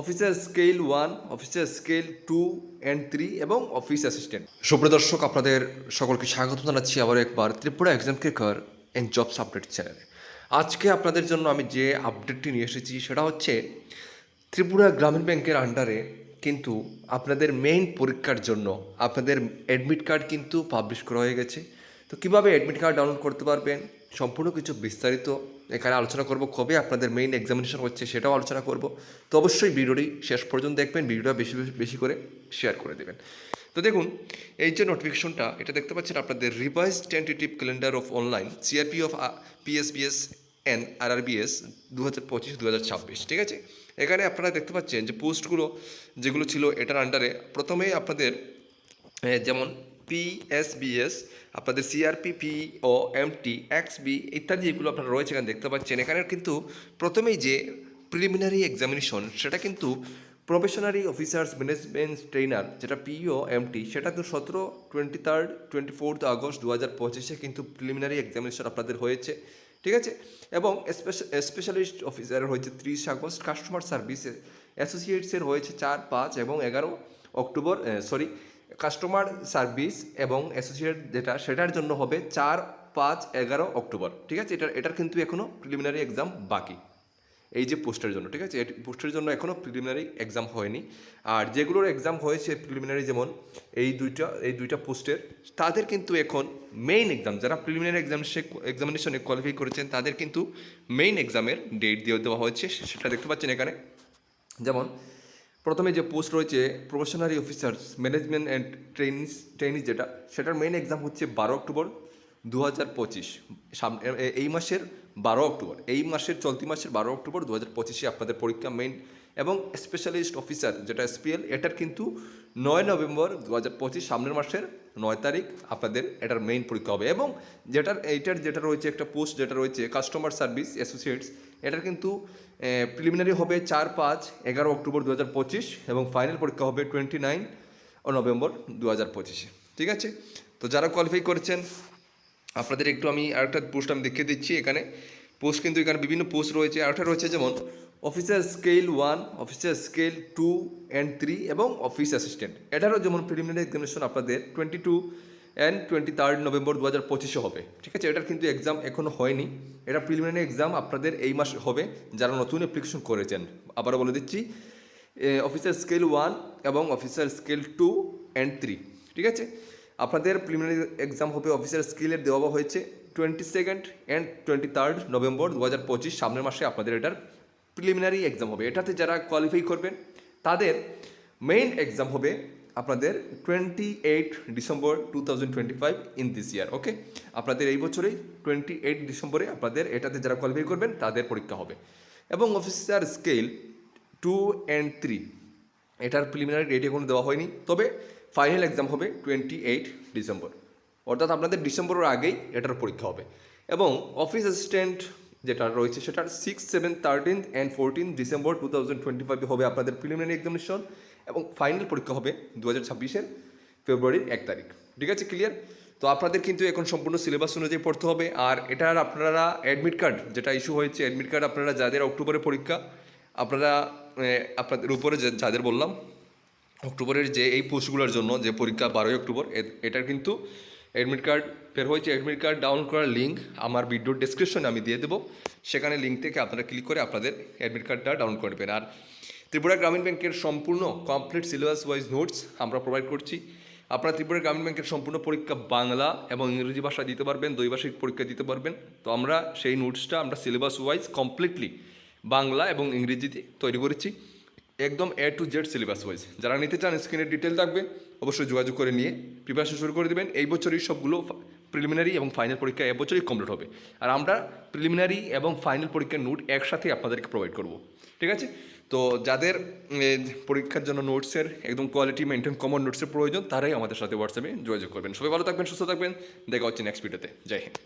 Officer scale one, officer scale two and three এবং office assistant. সুপ্রদর্শক আপনাদের সকলকে স্বাগত জানাচ্ছি আবার একবার ত্রিপুরা এক্সাম কেকার অ্যান্ড জবস আপডেট চ্যানেলে। আজকে আপনাদের জন্য আমি যে আপডেটটি নিয়ে এসেছি সেটা হচ্ছে, ত্রিপুরা গ্রামীণ ব্যাংকের আন্ডারে কিন্তু আপনাদের মেইন পরীক্ষার জন্য আপনাদের অ্যাডমিট কার্ড কিন্তু পাবলিশ করা হয়ে গেছে। তো কীভাবে অ্যাডমিট কার্ড ডাউনলোড করতে পারবেন? সম্পূর্ণ কিছু বিস্তারিত এখানে আলোচনা করব, কবে আপনাদের মেইন এক্সামিনেশন হচ্ছে সেটাও আলোচনা করব। তো অবশ্যই ভিডিওটি শেষ পর্যন্ত দেখবেন, ভিডিওটা বেশি, বেশি- করে শেয়ার করে দেবেন। তো দেখুন, এই যে নোটিফিকেশনটা এটা দেখতে পাচ্ছেন আপনাদের revise tentative calendar of online CRP of PSBs and R R Bs দু হাজার পঁচিশ দু হাজার ছাব্বিশ, ঠিক আছে? এখানে আপনারা দেখতে পাচ্ছেন যে পোস্টগুলো যেগুলো ছিল এটার আন্ডারে প্রথমেই আপনাদের যেমন পিএসবিএস আপনাদের সিআরপি পি ও এমটি এক্সবি ইত্যাদি যেগুলো আপনারা রয়েছে এখানে দেখতে পাচ্ছেন। এখানে কিন্তু প্রথমেই যে প্রিলিমিনারি এক্সামিনেশন সেটা কিন্তু প্রফেশনারি অফিসার্স ম্যানেজমেন্ট ট্রেনার যেটা পিও এমটি সেটা তো সতেরো twenty third twenty fourth August দু হাজার পঁচিশে কিন্তু প্রিলিমিনারি এক্সামিনেশন আপনাদের হয়েছে। ঠিক আছে? এবং স্পেশালিস্ট অফিসারের হয়েছে ত্রিশ আগস্ট কাস্টমার সার্ভিস অ্যাসোসিয়েটসের হয়েছে চার, পাঁচ এবং এগারো অক্টোবর সরি কাস্টমার সার্ভিস এবং অ্যাসোসিয়েট যেটা, সেটার জন্য হবে চার, পাঁচ, এগারো অক্টোবর, ঠিক আছে? এটার এটার কিন্তু এখনও প্রিলিমিনারি এক্সাম বাকি। এই যে পোস্টের জন্য, ঠিক আছে? পোস্টের জন্য এখনও প্রিলিমিনারি এক্সাম হয়নি। আর যেগুলোর এক্সাম হয়েছে প্রিলিমিনারি যেমন, এই দুইটা এই দুইটা পোস্টের তাদের কিন্তু এখন মেইন এক্সাম যারা প্রিলিমিনারি এক্সাম এক্সামিনেশনে কোয়ালিফাই করেছেন, তাদের কিন্তু মেইন এক্সামের ডেট দিয়ে দেওয়া হয়েছে সেটা দেখতে পাচ্ছেন এখানে। যেমন প্রথমে যে পোস্ট রয়েছে, probationary officers management and trainees trainees যেটা, সেটার মেইন এক্সাম হচ্ছে বারো অক্টোবর দু হাজার পঁচিশ সামনে এই মাসের বারো অক্টোবর। এই মাসের চলতি মাসের বারো অক্টোবর দু হাজার পঁচিশে আপনাদের পরীক্ষা মেইন এবং স্পেশালিস্ট অফিসার যেটা এসপিএল এটার কিন্তু নয় নভেম্বর দু হাজার পঁচিশ সামনের মাসের নয় তারিখ আপনাদের এটার মেইন পরীক্ষা হবে। এবং যেটার, এইটার যেটা রয়েছে, একটা পোস্ট যেটা রয়েছে কাস্টমার সার্ভিস অ্যাসোসিয়েটস এটার কিন্তু প্রিলিমিনারি হবে চার পাঁচ এগারো অক্টোবর দু হাজার পঁচিশ এবং ফাইনাল পরীক্ষা হবে টোয়েন্টি নাইন ও নভেম্বর দু হাজার পঁচিশে। ঠিক আছে? তো যারা কোয়ালিফাই করেছেন, আপনাদের একটু আমি আরেকটা পোস্ট আমি দেখিয়ে দিচ্ছি এখানে। পোস্ট কিন্তু এখানে বিভিন্ন পোস্ট রয়েছে। আরেকটা রয়েছে যেমন officer scale one, officer scale two and three এবং অফিস অ্যাসিস্ট্যান্ট। এটারও যেমন প্রিলিমিনারি এক্সামিনেশন আপনাদের twenty two and twenty third November দু হাজার পঁচিশে হবে। ঠিক আছে? এটার কিন্তু এক্সাম এখনও হয়নি। এটা প্রিলিমিনারি এক্সাম আপনাদের এই মাসে হবে যারা নতুন অ্যাপ্লিকেশন করেছেন। আবারও বলে দিচ্ছি অফিসার স্কেল ওয়ান এবং officer scale two and three ঠিক আছে? আপনাদের প্রিলিমিনারি এক্সাম হবে অফিসার স্কিলের দেওয়া হয়েছে twenty second and twenty third November দু হাজার পঁচিশ, সামনের মাসে আপনাদের এটার প্রিলিমিনারি এক্সাম হবে। এটাতে যারা কোয়ালিফাই করবেন, তাদের মেইন এক্সাম হবে আপনাদের twenty eight December two thousand twenty five in this year okay আপনাদের এই বছরেই টোয়েন্টি এইট ডিসেম্বরে আপনাদের এটাতে যারা কোয়ালিফাই করবেন, তাদের পরীক্ষা হবে। এবং officer scale two and three এটার প্রিলিমিনারি ডেট এখনও দেওয়া হয়নি, তবে ফাইনাল এক্সাম হবে টোয়েন্টি এইট ডিসেম্বর অর্থাৎ আপনাদের ডিসেম্বরের আগেই এটার পরীক্ষা হবে। এবং অফিস অ্যাসিস্ট্যান্ট যেটা রয়েছে সেটার six seven thirteen and fourteen December two thousand twenty ফাইভে হবে আপনাদের প্রিলিমিনারি এক্সামিনেশন এবং ফাইনাল পরীক্ষা হবে দু হাজার ছাব্বিশের ফেব্রুয়ারির এক তারিখ। ঠিক আছে ক্লিয়ার তো আপনাদের কিন্তু এখন সম্পূর্ণ সিলেবাস অনুযায়ী পড়তে হবে। আর এটার আপনারা অ্যাডমিট কার্ড যেটা ইস্যু হয়েছে অ্যাডমিট কার্ড আপনারা যাদের অক্টোবরে পরীক্ষা, আপনারা আপনাদের উপরে যাদের বললাম অক্টোবরের যে এই পোস্টগুলোর জন্য যে পরীক্ষা বারোই অক্টোবর এটার কিন্তু অ্যাডমিট কার্ড বের হয়েছে অ্যাডমিট কার্ড ডাউনলোড করার লিঙ্ক আমার ভিডিওর ডেসক্রিপশনে আমি দিয়ে দেবো। সেখানে লিঙ্ক থেকে আপনারা ক্লিক করে আপনাদের অ্যাডমিট কার্ডটা ডাউনলোড করে নেবেন। আর ত্রিপুরা গ্রামীণ ব্যাংকের সম্পূর্ণ কমপ্লিট সিলেবাস ওয়াইজ নোটস আমরা প্রোভাইড করছি। আপনারা ত্রিপুরা গ্রামীণ ব্যাংকের সম্পূর্ণ পরীক্ষা বাংলা এবং ইংরেজি ভাষা দিতে পারবেন, দ্বৈভাষিক পরীক্ষা দিতে পারবেন। তো আমরা সেই নোটসটা আমরা সিলেবাস ওয়াইজ কমপ্লিটলি বাংলা এবং ইংরেজিতে তৈরি করেছি। একদম A to Z syllabus wise যারা নিতে চান স্ক্রিনের ডিটেল থাকবে, অবশ্যই যোগাযোগ করে নিয়ে প্রিপারেশন শুরু করে দেবেন। এই বছরই সবগুলো প্রিলিমিনারি এবং ফাইনাল পরীক্ষা এবছরই কমপ্লিট হবে। আর আমরা প্রিলিমিনারি এবং ফাইনাল পরীক্ষার নোট একসাথে আপনাদেরকে প্রোভাইড করব। ঠিক আছে? তো যাদের পরীক্ষার জন্য নোটসের একদম কোয়ালিটি মেনটেন কমন নোটসের প্রয়োজন, তারাই আমাদের সাথে হোয়াটসঅ্যাপে যোগাযোগ করবেন। সবাই ভালো থাকবেন, সুস্থ থাকবেন। দেখা হচ্ছে নেক্সট ভিডিওতে জয় হিন্দ।